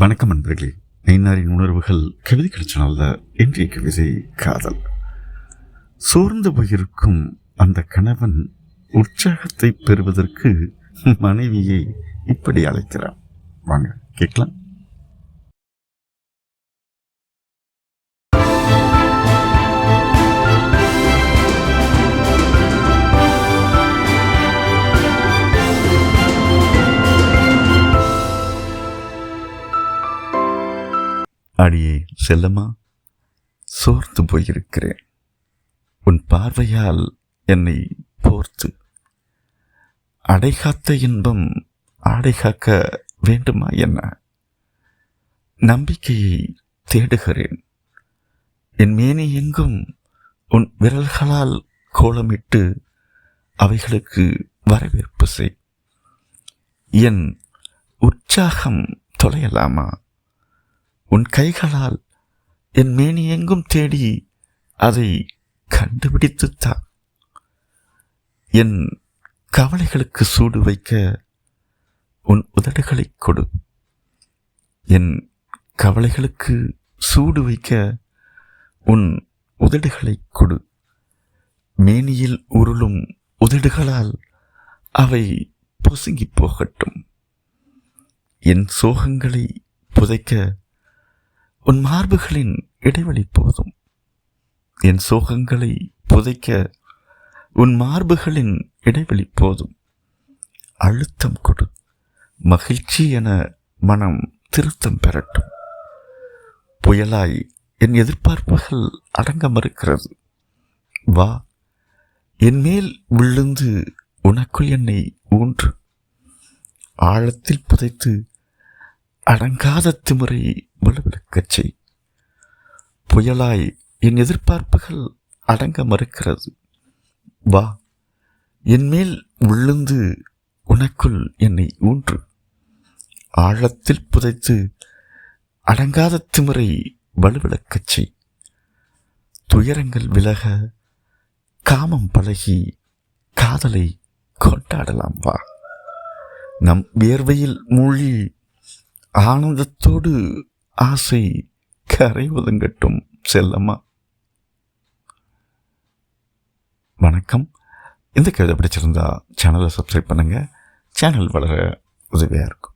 வணக்கம் நண்பர்களே. நைனாரின் உணர்வுகள் கவிதை கிடைச்சனால இன்றைய கவிதை காதல். சோர்ந்து போயிருக்கும் அந்த கணவன் உற்சாகத்தை பெறுவதற்கு மனைவியை இப்படி அழைக்கிறான். வாங்க கேட்கலாம். அடியே செல்லமா? சோர்ந்து போயிருக்கிறேன். உன் பார்வையால் என்னை போர்த்து. அடைகாத்த இன்பம் ஆடை காக்க வேண்டுமா என்ன? நம்பிக்கையை தேடுகிறேன். என் மேனி எங்கும் உன் விரல்களால் கோலமிட்டு அவைகளுக்கு வரவேற்பு செய். என் உற்சாகம் தொலையலாமா? உன் கைகளால் என் மேனி எங்கும் தேடி அதை கண்டுபிடித்துத்தா என் கவலைகளுக்கு சூடு வைக்க உன் உதடுகளை கொடு. என் கவலைகளுக்கு சூடு வைக்க உன் உதடுகளை கொடு. மேனியில் உருளும் உதடுகளால் அவை பொசுங்கி போகட்டும். என் சோகங்களை புதைக்க உன் மார்புகளின் இடைவெளி போதும். என் சோகங்களை புதைக்க உன் மார்புகளின் இடைவெளி போதும். அழுத்தம் கொடு. மகிழ்ச்சி என மனம் திருத்தம் பெறட்டும். புயலாய் என் எதிர்பார்ப்புகள் அடங்க மறுக்கிறது வா என் மேல் விழுந்து உனக்குள் என்னை ஊன்று. ஆழத்தில் புதைத்து அடங்காத திமுறை வலுவிழக்கச் செய். புயலாய் என் எதிர்பார்ப்புகள் அடங்க மறுக்கிறது. வா என்மேல் விழுந்து உனக்குள் என்னை ஊன்று. ஆழத்தில் புதைத்து அடங்காத திமுறை வலுவிழக்கச் செய். துயரங்கள் விலக காமம் பழகி காதலை கொண்டாடலாம் வா. நம் வியர்வையில் மூழ்கி ஆனந்தத்தோடு ஆசை கரை ஒதுங்கட்டும் செல்லம்மா. வணக்கம். இந்த கவிதை பிடிச்சிருந்தா சேனலை சப்ஸ்கிரைப் பண்ணுங்கள் சேனல் வளர உதவியாக இருக்கும்.